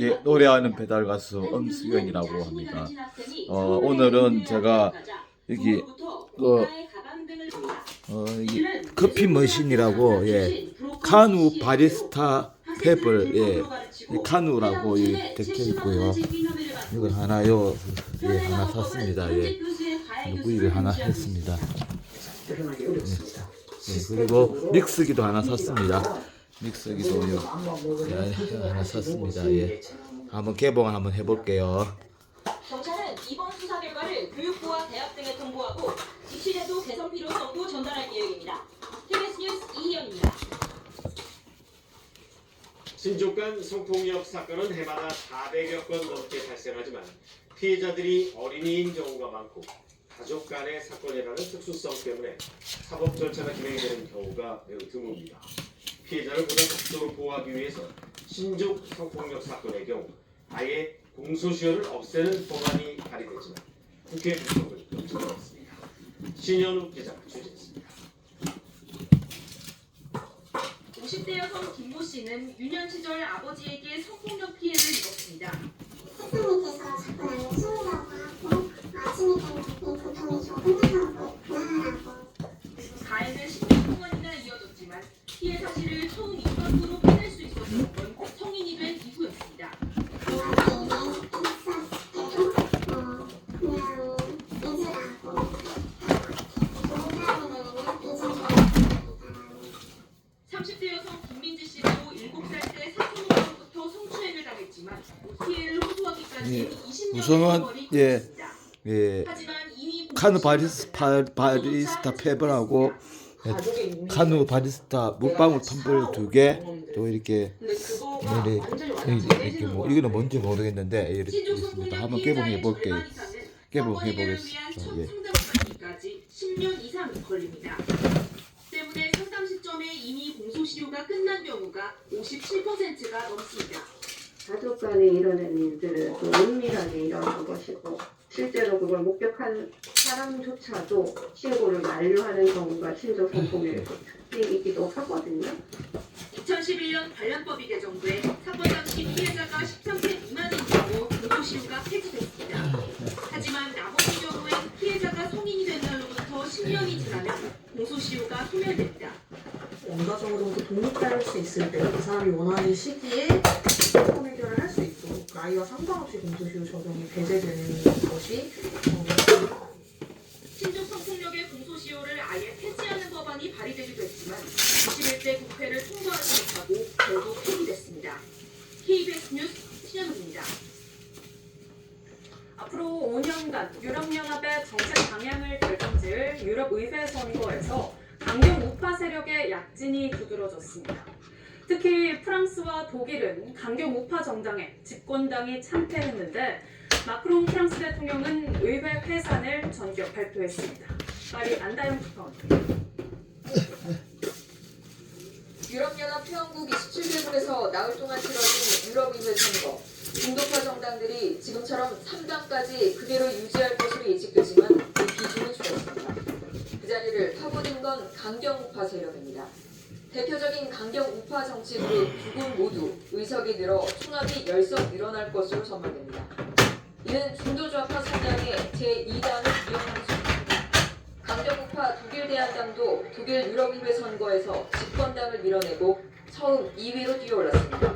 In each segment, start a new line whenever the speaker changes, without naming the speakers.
예, 노래하는 배달 가수 엄수경이라고 합니다. 어, 오늘은 제가 여기 그 어, 이 커피 머신이라고 예, 카누 바리스타 페블 예, 이 카누라고 이 적혀 있고요. 이걸 하나요, 예, 하나 샀습니다. 예, 구입을 하나 했습니다. 예, 그리고 믹스기도 하나 샀습니다. 믹스기도 예, 하나 샀습니다. 예, 한번 개봉을 한번 해볼게요.
경찰은 이번 수사 결과를 교육부와 대학 등에 통보하고 입시제도 개선 필요성도 전달할 계획입니다. TBS 뉴스 이희연입니다.
신족 간 성폭력 사건은 해마다 400여 건 넘게 발생하지만 피해자들이 어린이인 경우가 많고 가족 간의 사건이라는 특수성 때문에 사법 절차가 진행되는 경우가 매우 드뭅니다. 피해자를 보다 적극적으로 보호하기 위해서 신족 성폭력 사건의 경우 아예 공소시효를 없애는 법안이 발의됐지만 국회 구속을 금지되었습니다. 신현우 기자가 취재했습니다.
50대 여성 김모 씨는 유년 시절 아버지에게 성폭력 피해를 입었습니다. 세월이
예. 예,
이미
카누 바리스, 바, 바리스타 페블하고 예, 카누 바리스타 물방울 텀블 두 개, 또 이렇게 이렇게, 이렇게 뭐 이거는 뭔지 모르겠는데 이렇게 있습니다. 한번 개봉해 볼게요. 개봉해 보겠습니다. 예.
까지 10년 이상 걸립니다. 때문에 상담 시점에 이미 공소시효가 끝난 경우가 57%가 넘습니다.
가족 간에 일어나는 일들은 또 은밀하게 일어난 것이고 실제로 그걸 목격한 사람조차도 신고를 만료하는 경우가 신종 성폭력의 특징이기도 하거든요.
2011년 관련법이 개정돼 사건 당시 피해자가 13세 미만인 경우 공소시효가 폐지됐습니다. 하지만 나머지 경우엔 피해자가 성인이 된 날로부터 10년이 지나면 공소시효가 소멸됩니다.
원가적으로 정도 독립할 수 있을 때 그 사람이 원하는 시기에 사건 해결을 할수 있도록 나이와 상관없이 공소시효 적용이 배제되는 것이 어,
신종 성폭력의 공소시효를 아예 폐지하는 법안이 발의되기도 했지만 21대 국회를 통과하지 못하고 결국 폐기됐습니다. KBS 뉴스 신현우입니다.
앞으로 5년간 유럽연합의 정책 방향을 결정지을 유럽의회 선거에서 강경 우파 세력의 약진이 두드러졌습니다. 특히 프랑스와 독일은 강경 우파 정당에 집권당이 참패했는데 마크롱 프랑스 대통령은 의회 해산을 전격 발표했습니다. 파리 안다영 특파원입니다.
유럽연합 회원국 27개국에서 나흘 동안 치러진 유럽의회 선거. 중도파 정당들이 지금처럼 3당까지 그대로 유지할 것으로 예측되지만 그 비중은 줄었습니다. 그 자리를 파고든 건 강경우파 세력입니다. 대표적인 강경 우파 정치 그룹 두군 모두 의석이 늘어 총합이 열석 늘어날 것으로 전망됩니다. 이는 중도좌파 성향의 제2당을 이용하는 수입니다. 강경 우파 독일 대한당도 독일 유럽의회 선거에서 집권당을 밀어내고 처음 2위로 뛰어올랐습니다.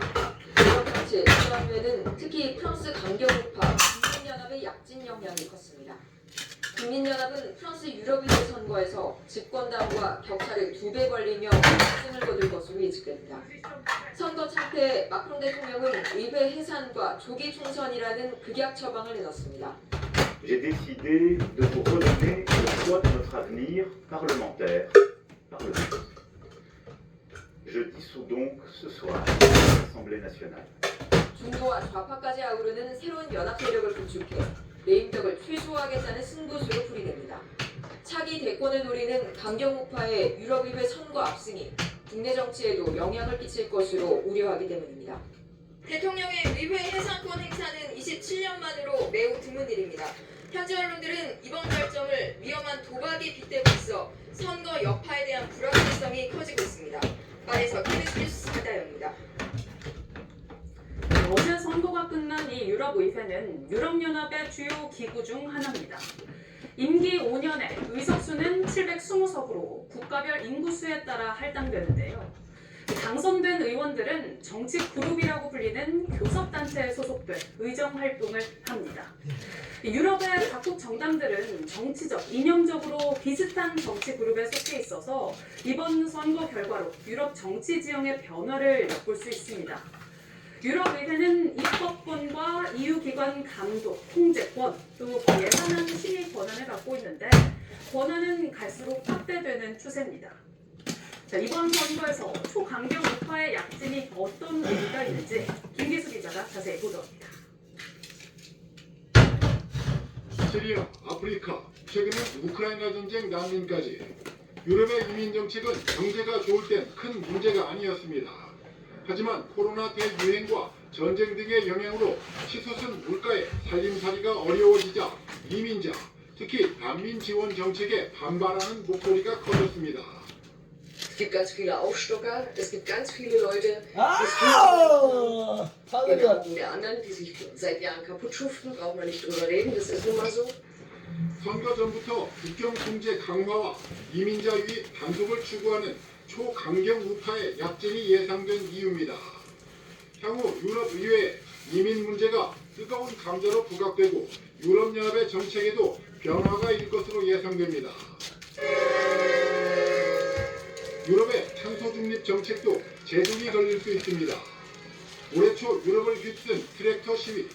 유럽 전체 중앙회는 특히 프랑스 강경 우파 국민연합의 약진 영향이 컸습니다. 국민연합은 프랑스 유럽의회 선거에서 집권당과 격차를 두 배 벌리며 승을 거둘 것으로 예측됩니다. 선거 참패 마크롱 대통령은 의회 해산과 조기 총선이라는 극약 처방을 내놨습니다.
j'ai décidé de vous redonner le choix de notre avenir parlementaire par le vote. Je dissous donc ce soir l'Assemblée nationale.
중도와 좌파까지 아우르는 새로운 연합 세력을 구축해 내임덕을 최소화하겠다는 승부수로 풀이됩니다. 차기 대권을 노리는 강경우파의 유럽의회 선거 압승이 국내 정치에도 영향을 끼칠 것으로 우려하기 때문입니다. 대통령의 의회 해산권 행사는 27년 만으로 매우 드문 일입니다. 현지 언론들은 이번 결정을 위험한 도박에 빗대고 있어 선거 여파에 대한 불확실성이 커지고 있습니다. 말에서 KBS 뉴스 이다영입니다.
선거가 끝난 이 유럽 의회는 유럽연합의 주요 기구 중 하나입니다. 임기 5년에 의석수는 720석으로 국가별 인구수에 따라 할당되는데요. 당선된 의원들은 정치 그룹이라고 불리는 교섭단체에 소속돼 의정 활동을 합니다. 유럽의 각국 정당들은 정치적, 이념적으로 비슷한 정치 그룹에 속해 있어서 이번 선거 결과로 유럽 정치 지형의 변화를 엿볼 수 있습니다. 유럽의회는 입법권과 EU 기관 감독, 통제권, 또 예산안 심의 권한을 갖고 있는데 권한은 갈수록 확대되는 추세입니다. 자, 이번 선거에서 초강경 우파의 약진이 어떤 의미가 있는지 김기수 기자가 자세히 보도합니다.
시리아, 아프리카, 최근엔 우크라이나 전쟁 난민까지 유럽의 이민 정책은 경제가 좋을 땐 큰 문제가 아니었습니다. 하지만 코로나 대유행과 전쟁 등의 영향으로 치솟은 물가에 살림살이가 어려워지자 이민자, 특히 난민 지원 정책에 반발하는 목소리가 커졌습니다.
Es gibt ganz viele Aufstocker, es gibt ganz viele Leute,
아!
die den Augen der anderen, die sich seit Jahren kaputt schuften, brauchen wir nicht drüber reden, das ist nun mal so.
선거 전부터 국경 통제 강화와 이민자 유입 단속을 추구하는 초강경 우파의 약진이 예상된 이유입니다. 향후 유럽 의회에 이민 문제가 뜨거운 감자로 부각되고 유럽연합의 정책에도 변화가 일 것으로 예상됩니다. 유럽의 탄소 중립 정책도 제동이 걸릴 수 있습니다. 올해 초 유럽을 휩쓴 트랙터 시위,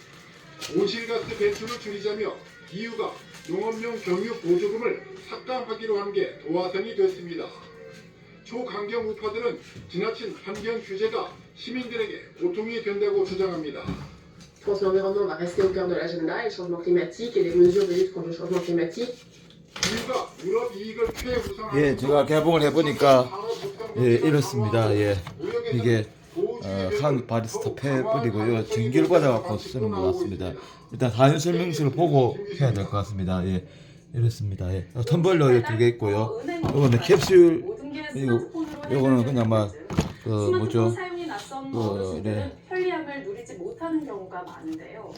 온실가스 배출을 줄이자며 EU가 농업용 경유 보조금을 삭감하기로 한 게 도화선이 됐습니다. 초강경 우파들은 지나친 환경 규제가 시민들에게 고통이 된다고 주장합니다.
Je pense l'environnement va rester au cœur de l'agenda et le changement climatique et les mesures de lutte contre le changement climatique.
유럽 이익을
예, 제가 개봉을 해보니까 예, 이렇습니다. 예, 이게 어, 한 바리스타 패브리고요. 전기를 받아갖고 쓰는 것 같습니다. 일단 사연 설명서를 보고 해야 될 것 같습니다. 예, 이렇습니다. 예, 어, 텀블러 두 개 있고요. 요거는 캡슐, 이거 요거는 그냥 막그
스마트폰
뭐죠?
사용이 낯선
그, 네.
편리함을 누리지 못하는 경우가 많은데요.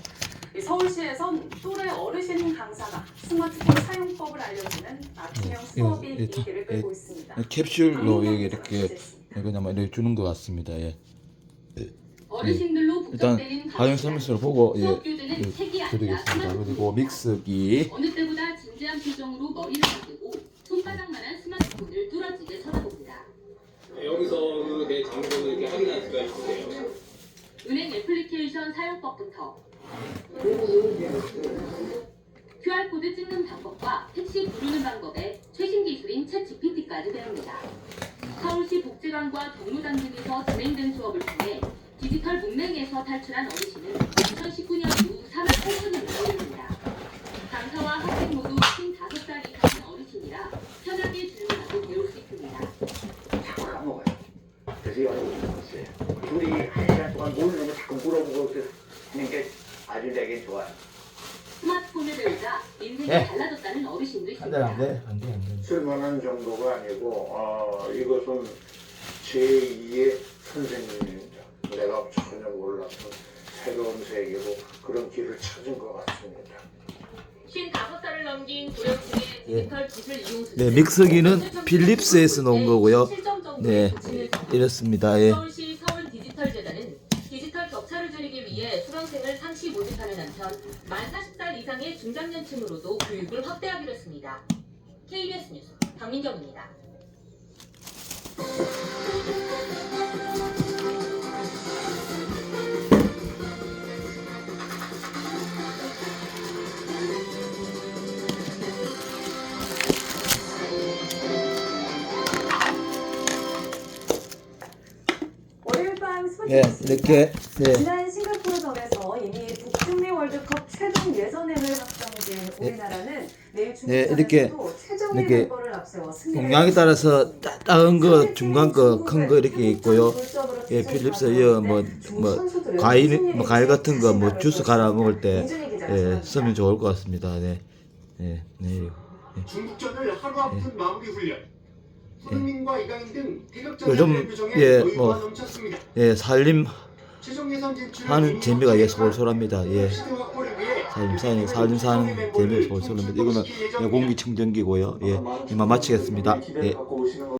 이 서울시에선 또래 어르신 강사가 스마트폰 사용법을 알려주는 맞춤형
예,
수업이
예,
인기를
예,
끌고 있습니다.
캡슐로 이렇게 그냥 막 이렇게 주는 것 같습니다. 예.
어르신들로
일단
북적대는
사연 설명서를 보고 예, 예, 드리겠습니다. 그리고 믹스기,
어느 때보다 진지한 표정으로 머리를 맞대고 손바닥만한 스마트폰을 뚫어지게 쳐다봅니다.
여기서 그 내 정보를 이렇게 확인할 수가 있으세요.
은행 애플리케이션 사용법부터 QR코드 찍는 방법과 택시 부르는 방법에 최신 기술인 챗 GPT까지 배웁니다. 서울시 복지관과 경로당 등에서 진행된 수업을 통해 디지털 문맹에서 탈출한 어르신은 2019년 이후 3만 8천 명을 보입니다. 강사와 학생 모두 55살 이상인 어르신이라 편하게 질문하고 배울 수 있습니다.
자꾸 까먹어요. 그래서 여러 번 있어요. 둘이 한 시간 동안 모르는 거 자꾸 물어보고 하는 게 아주 내게 좋아요.
스마트폰을 배우자 인생이
네.
달라졌다는 어르신도
안 돼, 안
있습니다.
돼, 안 돼, 안 돼.
쓸만한 정도가 아니고 어, 이것은 제2의 선생님입니다. 내가 전혀 몰랐던 새로운 세계로 그런 길을 찾은 것 같습니다.
55살을 넘긴 고령층의 디지털 기술 이용 수준은
네, 믹서기는 필립스에서 나온 거고요. 네, 이렇습니다. 예.
서울시 서울 디지털 재단은 디지털 격차를 줄이기 위해 수강생을 상시 모집하는 한편 만 40살 이상의 중장년층으로도 교육을 확대하기로 했습니다. KBS 뉴스 박민경입니다.
예, 이렇게 예,
지난 싱가포르전에서 이미 북중미 월드컵 최종 예선행을 확정된 우리나라는 내일
네, 이렇게, 이렇게 동양에 따라서 짜- 작은 거, 중간 거, 큰 거 이렇게 있고요. 예, 필립스 뭐, 뭐 과일, 뭐 과일 같은 거, 뭐 주스 갈아 먹을 때 예, 쓰면 좋을 것 같습니다. 네, 예, 네.
중국전을 하루 앞둔 마무리 훈련. 손흥민과 이강인 등 태극전을
요즘,
규정에
예,
여유가
뭐,
넘쳤습니다.
예, 살림 하는 재미가 예 솔솔합니다. 예. 삶 사는 삶 사는 재미 솔솔합니다. 이거는 공기청정기고요. 예. 이만 마치겠습니다. 예.